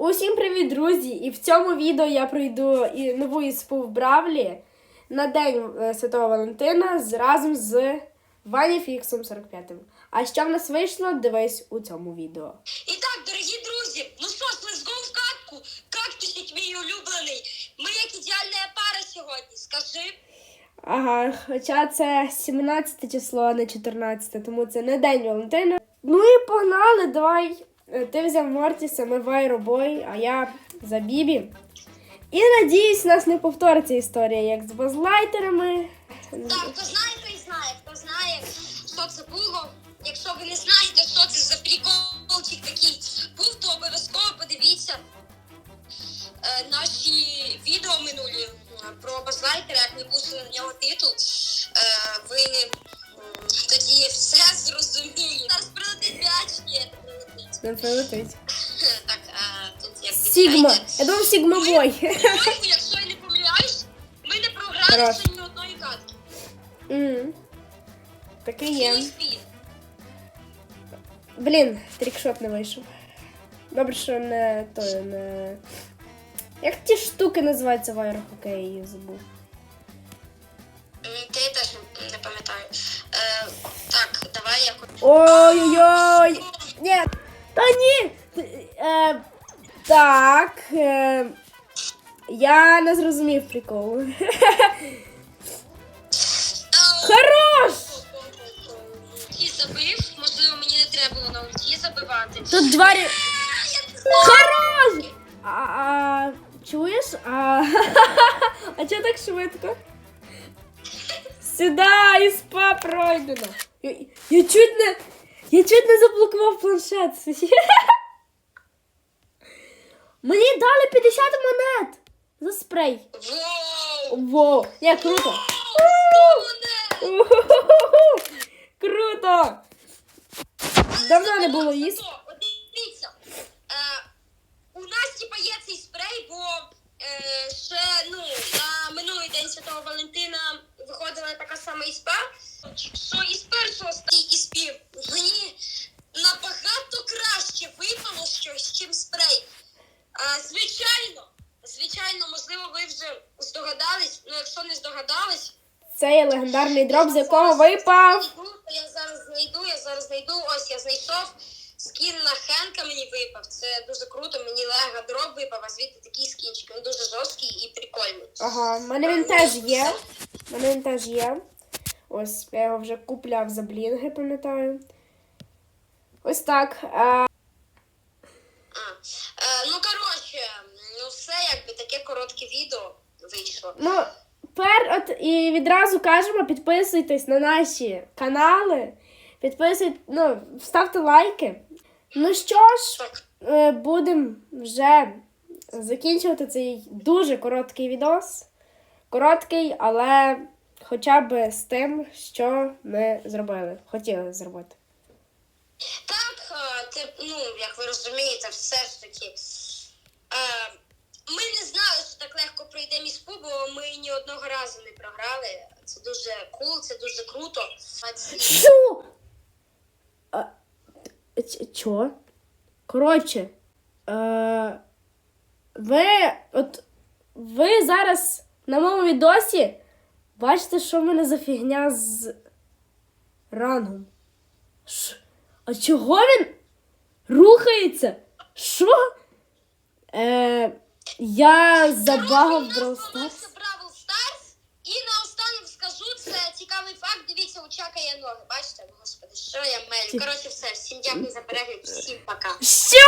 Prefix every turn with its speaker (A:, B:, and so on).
A: Усім привіт, друзі! І в цьому відео я пройду і нову іспу в Бравлі на День е, Святого Валентина разом з Вані Фіксом 45-м. А що в нас вийшло, дивись у цьому відео.
B: І так, дорогі друзі, ну що ж, let's go в катку. Кактусик мій улюблений. Ми як ідеальна пара сьогодні. Скажи.
A: Ага, хоча це 17 число, а не 14, тому це не День Валентина. Ну і погнали, давай. Е, Ти взяв Мортіса, ми Вайробой, а я за Бібі. І надіюсь, у нас не повториться історія, як з базлайтерами.
B: Так, хто знає, той знає. Хто знає, що це було. Якщо ви не знаєте, що це за приколчик такий був, то обов'язково подивіться е, наші відео минулі е, про базлайтера, як ми пустили на нього титул. Е, ви тоді все зрозумієте. прилетить. Не прилетить. Так, а, тут як ви
A: Сігма.
B: знаєте,
A: Я думав Сігма Бой.
B: по-моєму, якщо я не помиляюсь, ми не програли
A: Хорош.
B: ще ні одної катки.
A: Мгм. Таке є.
B: Цілий світ.
A: Блін, трікшот не вийшов. Добре, що не той, не. Як ті штуки називаються в аерохокеї, я її забув.
B: М, Ти теж не пам'ятаю. Е, так, давай я
A: Ой-ой-ой! Ні! Е, так. Е, я не зрозумів приколу. Хорош!
B: Ульті забив, можливо, мені не треба було на ульті забивати.
A: Тут два рі... Хорош! А, а, чуєш? А, а чого так швидко? Сюди, іспа пройдено. Я, я чуть не. Я чуть не заблокував планшет. Мені дали 50 монет за спрей.
B: Воу!
A: Я круто. Круто! Давно не було їсти.
B: Дивіться, е, у нас типа є цей спрей, бо е, ще ну, на минулий день Святого Валентина виходила така сама іспа, що можливо, ви вже здогадались, ну якщо не здогадались,
A: Це є легендарний дроп, з якого випав.
B: Я зараз знайду, я зараз знайду. Ось я знайшов. Скін на Хенка мені випав. Це дуже круто. Мені лего дроб випав, а звідти такий скінчик. Він дуже жорсткий і прикольний.
A: Ага, в мене він теж є. В мене він теж є. Ось, я його вже купляв за блінги, пам'ятаю. Ось так. А,
B: А. Е, ну коротше, ну все якби таке коротке відео вийшло.
A: ну, пер, от і відразу кажемо, підписуйтесь на наші канали. Підписуйтесь, ну, ставте лайки. Ну що ж, е, будемо вже закінчувати цей дуже короткий відос. Короткий, але хоча б з тим, що ми зробили. Хотіли зробити.
B: Так, е, це, ну, як ви розумієте, все ж таки. Е, ми не знали, що так легко пройде міську, бо ми ні одного разу не програли. Це дуже кул, це дуже круто. А,
A: чо? Коротше, е, ви, от, ви зараз на моєму відосі бачите, що в мене за фігня з рангом. Ш? А чого він рухається? Що? Е, я забагав Brawl Stars.
B: Бравл Старс. І наостанок скажу, це цікавий факт. Дивіться, у Чака є ноги. Бачите? Господи, що я мелю. Коротше, все. Всім дякую за перегляд, всім пока.
A: Що?